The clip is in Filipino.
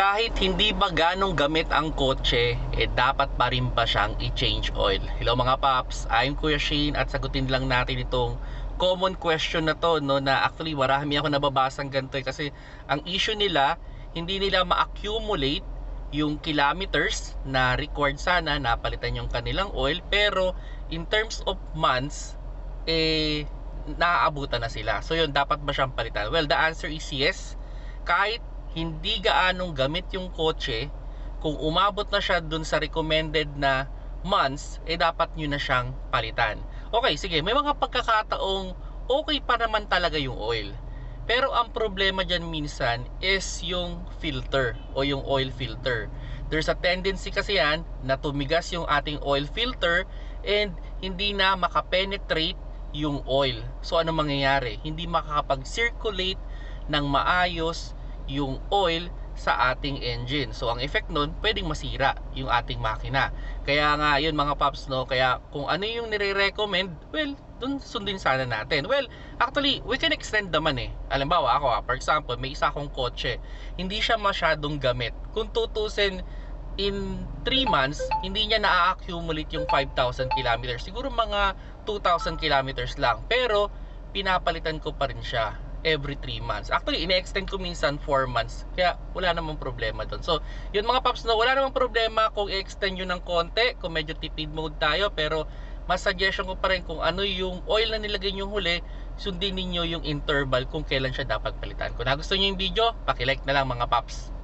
kahit hindi ba ganong gamit ang kotse, eh dapat pa rin ba siyang i-change oil? Hello mga paps, I'm Kuya Shane at sagutin lang natin itong common question na to no na actually marami ako nababasang ganito eh, kasi ang issue nila hindi nila ma-accumulate yung kilometers na required sana napalitan yung kanilang oil pero in terms of months eh naaabutan na sila. So yun dapat ba siyang palitan? Well, the answer is yes. Kahit hindi gaanong gamit yung kotse, kung umabot na siya dun sa recommended na months, eh dapat nyo na siyang palitan. Okay, sige, may mga pagkakataong okay pa naman talaga yung oil. Pero ang problema dyan minsan is yung filter o yung oil filter. There's a tendency kasi yan na tumigas yung ating oil filter and hindi na makapenetrate yung oil. So ano mangyayari? Hindi makakapag-circulate ng maayos yung oil sa ating engine. So ang effect nun, pwedeng masira yung ating makina. Kaya nga yun mga paps no, kaya kung ano yung nire-recommend, well, dun sundin sana natin. Well, actually, we can extend naman eh. Alimbawa ako ah, for example, may isa akong kotse, hindi siya masyadong gamit. Kung tutusin in 3 months, hindi niya na-accumulate yung 5,000 kilometers. Siguro mga 2,000 kilometers lang. Pero, pinapalitan ko pa rin siya every 3 months. Actually, ine-extend ko minsan 4 months. Kaya wala namang problema doon. So, yun mga paps, no, wala namang problema kung i-extend yun ng konti, kung medyo tipid mode tayo, pero mas suggestion ko pa rin kung ano yung oil na nilagay nyo huli, sundin ninyo yung interval kung kailan siya dapat palitan. Kung nagustuhan nyo yung video, pakilike na lang mga paps.